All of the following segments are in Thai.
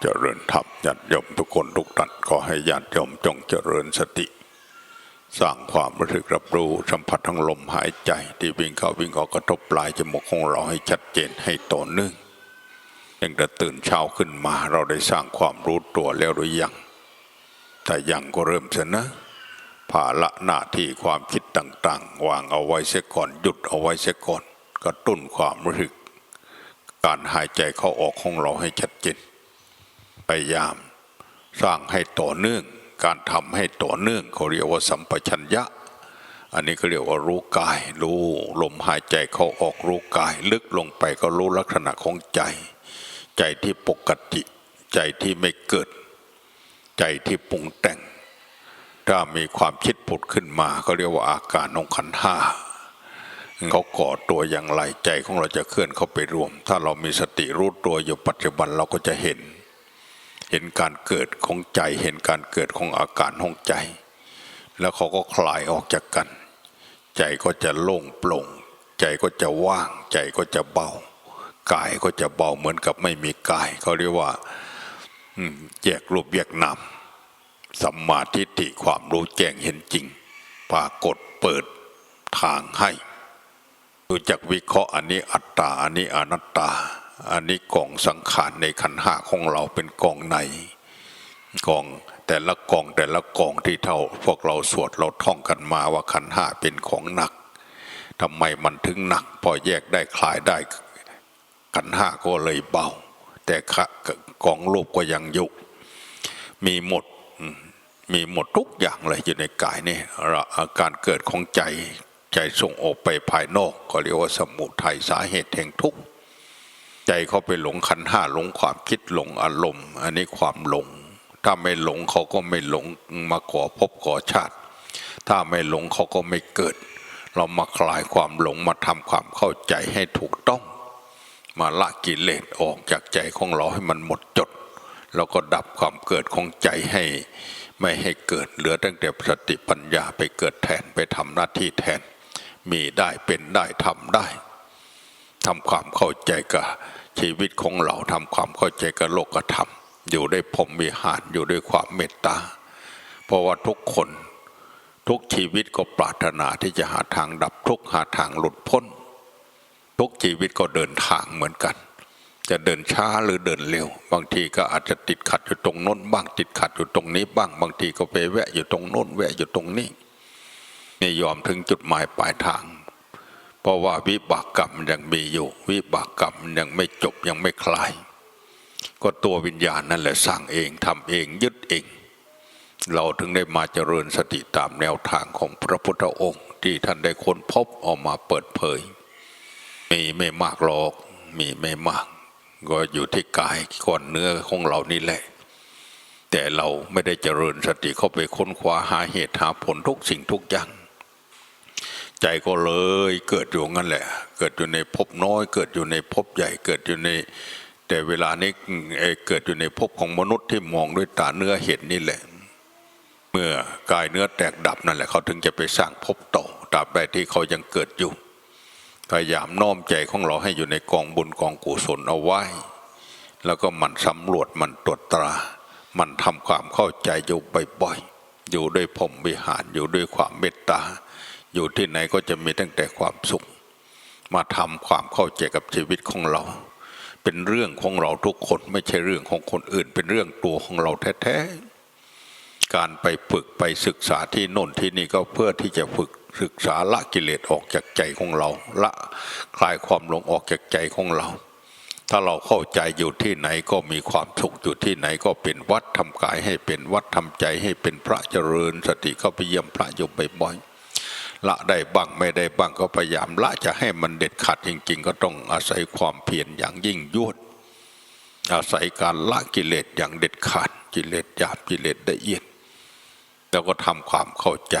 เจริญธรรมญาติโยมทุกคนทุกท่านขอให้ญาติโยมจงเจริญสติ สร้างความรู้สึกรับรู้สัมผัสทั้งลมหายใจ ที่วิ่งเข้าวิ่งออกกระทบปลายจมูกของเราให้ชัดเจนให้ต่อเนื่องตั้งแต่ตื่นเช้าขึ้นมาเราได้สร้างความรู้ตัวแล้วหรือยังถ้ายังก็เริ่มซะนะภาระหน้าที่ความคิดต่างๆ วางเอาไว้เสียก่อนหยุดเอาไว้เสียก่อนกระตุ้นความรู้สึก การหายใจเข้าออกของเราให้ชัดเจน พยายาม สร้างให้ต่อเนื่อง การทำให้ต่อเนื่องเขาเรียกว่าสัมปชัญญะ อันนี้เขาเรียกว่ารู้กาย รู้ลมหายใจเข้าออกรู้กาย ลึกลงไปก็รู้ลักษณะของใจ ใจที่ปกติใจที่ไม่เกิด ใจที่ปรุงแต่ง ถ้ามีความคิดผุดขึ้นมาก็เรียกว่าอาการของขันห้าเขาก่อตัวอย่างไรใจของเราจะเคลื่อนเข้าไปรวม ถ้าเรามีสติรู้ตัวอยู่ปัจจุบันเราก็จะเห็น เห็นการเกิดของใจ เห็นการเกิดของอาการของใจ แล้วเขาก็คลายออกจากกัน ใจก็จะโล่งโปร่ง ใจก็จะว่าง ใจก็จะเบากายก็จะเบาเหมือนกับไม่มีกายเขาเรียกว่าแยกรูปแยกนามสัมมาทิฏฐิความรู้แจ้งเห็นจริง ปรากฏเปิดทางให้รู้จักวิเคราะห์อันนี้อัตตาอันนี้อนัตตา อันนี้กองสังขารในขันห้าของเราเป็นกองไหนกองแต่ละกองแต่ละกองที่เท่า พวกเราสวดเราท่องกันมาว่าขันห้าเป็นของหนักทำไมมันถึงหนัก พอแยกได้คลายได้ขันห้าก็เลยเบา แต่กองรูปก็ยังอยู่มีหมดมีหมดทุกอย่างเลยอยู่ในกายนี่อาการเกิดของใจใจส่งออกไปภายนอก ก็เรียกว่าสมุทัยสาเหตุแห่งทุกข์ ใจเขาไปหลงขันห้าหลงความคิดหลงอารมณ์ อันนี้ความหลง ถ้าไม่หลงเขาก็ไม่หลงมาก่อภพก่อชาติ ถ้าไม่หลงเขาก็ไม่เกิด เรามาคลายความหลงมาทำความเข้าใจให้ถูกต้อง มาละกิเลสออกจากใจของเราให้มันหมดจด แล้วก็ดับความเกิดของใจให้ไม่ให้เกิดเหลือตั้งแต่สติปัญญาไปเกิดแทนไปทำหน้าที่แทน มีได้เป็นได้ทำได้ ทำความเข้าใจกับชีวิตของเราทำความเข้าใจกับโลกธรรม อยู่ด้วยพรหมวิหารอยู่ด้วยความเมตตา เพราะว่าทุกคนทุกชีวิตก็ปรารถนาที่จะหาทางดับทุกหาทางหลุดพ้น ทุกชีวิตก็เดินทางเหมือนกัน จะเดินช้าหรือเดินเร็ว บางทีก็อาจจะติดขัดอยู่ตรงโน้นบ้างติดขัดอยู่ตรงนี้บ้าง บางทีก็ไปแวะอยู่ตรงโน้นแวะอยู่ตรงนี้ไม่ยอมถึงจุดหมายปลายทาง เพราะว่าวิบากกรรมยังมีอยู่ วิบากกรรมยังไม่จบยังไม่คลาย ก็ตัววิญญาณนั่นแหละสร้างเองทำเองยึดเอง เราถึงได้มาเจริญสติตามแนวทางของพระพุทธองค์ ที่ท่านได้ค้นพบออกมาเปิดเผย มีไม่มากหรอกมีไม่มาก ก็อยู่ที่กายก้อนเนื้อของเรานี่แหละแต่เราไม่ได้เจริญสติเข้าไปค้นคว้าหาเหตุหาผลทุกสิ่งทุกอย่าง ใจก็เลยเกิดอยู่งั้นแหละ เกิดอยู่ในภพน้อย เกิดอยู่ในภพใหญ่เกิดอยู่ใน แต่เวลานี้เกิดอยู่ในภพของมนุษย์ที่มองด้วยตาเนื้อเห็นนี่แหละ เมื่อกายเนื้อแตกดับนั่นแหละเขาถึงจะไปสร้างภพต่อตราบใดที่เขายังเกิดอยู่พยายามน้อมใจของเราให้อยู่ในกองบุญกองกุศลเอาไว้ แล้วก็มันสำรวจมันตรวจตรา มันทำความเข้าใจอยู่บ่อยๆอยู่ด้วยพรหมวิหารอยู่ด้วยความเมตตา อยู่ที่ไหนก็จะมีตั้งแต่ความสุข มาทำความเข้าใจกับชีวิตของเรา เป็นเรื่องของเราทุกคนไม่ใช่เรื่องของคนอื่น เป็นเรื่องตัวของเราแท้ๆการไปฝึกไปศึกษาที่โน่นที่นี่ก็เพื่อที่จะฝึกศึกษาละกิเลสออกจากใจของเรา ละคลายความหลงออกจากใจของเรา ถ้าเราเข้าใจอยู่ที่ไหนก็มีความสุขอยู่ที่ไหนก็เป็นวัดทำกายให้เป็นวัดทำใจให้เป็นพระเจริญสติเข้าไปเยี่ยมพระอยู่บ่อยๆ ละได้บ้างไม่ได้บ้างก็พยายามละจะให้มันเด็ดขาดจริง ๆ ก็ต้องอาศัยความเพียรอย่างยิ่งยวด อาศัยการละกิเลสอย่างเด็ดขาดกิเลสหยาบกิเลสละเอียด แล้วก็ทำความเข้าใจ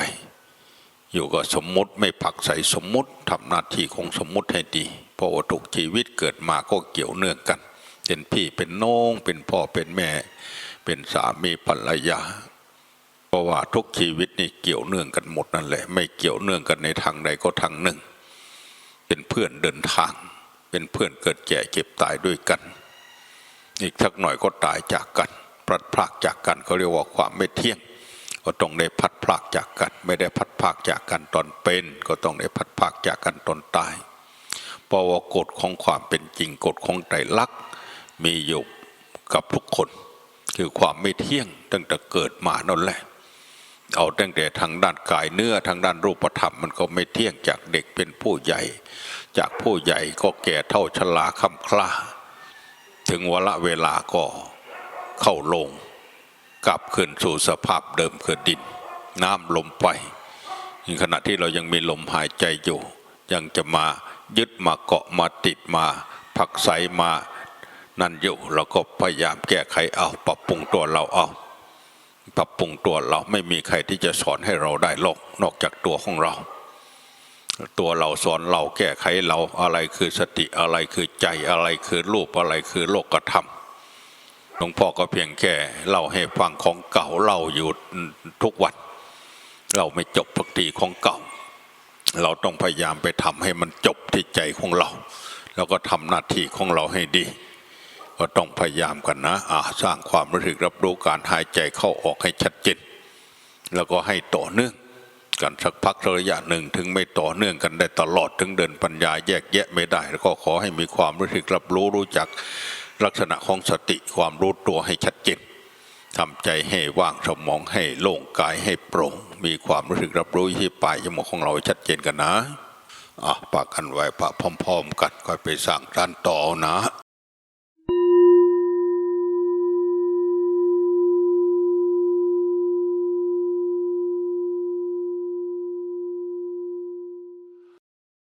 อยู่กับสมมุติไม่ผักใส่สมมุติทำหน้าที่ของสมมุติให้ดีเพราะว่าทุกชีวิตเกิดมาก็เกี่ยวเนื่องกัน เป็นพี่เป็นน้องเป็นพ่อเป็นแม่ เป็นสามีภรรยา เพราะว่าทุกชีวิตนี่เกี่ยวเนื่องกันหมดนั่นแหละ ไม่เกี่ยวเนื่องกันในทางใดก็ทางหนึ่ง เป็นเพื่อนเดินทาง เป็นเพื่อนเกิดแก่เจ็บตายด้วยกัน อีกสักหน่อยก็ตายจากกันพลัดพรากจากกันเขาเรียกว่าความไม่เที่ยง ก็ต้องได้พัดพรากจากกัน ไม่ได้พัดพรากจากกันตอนเป็น ก็ต้องได้พัดพรากจากกันตอนตายเพราะว่ากฎของความเป็นจริงกฎของไตรลักษณ์มีอยู่กับทุกคน คือความไม่เที่ยงตั้งแต่เกิดมานั่นแหละ เอาตั้งแต่ทางด้านกายเนื้อทางด้านรูปธรรมมันก็ไม่เที่ยงจากเด็กเป็นผู้ใหญ่ จากผู้ใหญ่ก็แก่เท่าชราคำคล้าถึงวละเวลาก็เข้าลง กลับคืนสู่สภาพเดิมคือดิน น้ำลมไปในขณะที่เรายังมีลมหายใจอยู่ ยังจะมายึดมาเกาะมาติดมา ผักไสมานั่นอยู่เราก็พยายามแก้ไขเอาปรับปรุงตัวเราเอา ปรับปรุงตัวเราไม่มีใครที่จะสอนให้เราได้หรอกนอกจากตัวของเรา ตัวเราสอนเราแก้ไขเราอะไรคือสติอะไรคือใจอะไรคือรูปอะไรคือโลกธรรมหลวงพ่อก็เพียงแค่เล่าให้ฟังของเก่าเล่าอยู่ทุกวันเราไม่จบพักทีของเก่า เราต้องพยายามไปทำให้มันจบที่ใจของเรา แล้วก็ทำหน้าที่ของเราให้ดี ก็ต้องพยายามกันนะอ่าสร้างความรู้สึกรับรู้การหายใจเข้าออกให้ชัดเจนแล้วก็ให้ต่อเนื่องกันสักพักระยะหนึ่งถึงไม่ต่อเนื่องกันได้ตลอดถึงเดินปัญญาแยกแยะไม่ได้ แล้วก็ขอให้มีความรู้สึกรับรู้รู้จักลักษณะของสติความรู้ตัวให้ชัดเจนทำใจให้ว่างสมองให้โล่งกายให้โปร่ง มีความรู้สึกรับรู้ที่ปลายจมูกของเราชัดเจนกันนะอะปากกันไว้ปะพร้อม ๆ กันค่อยไปสั่งร้านต่อเอานะ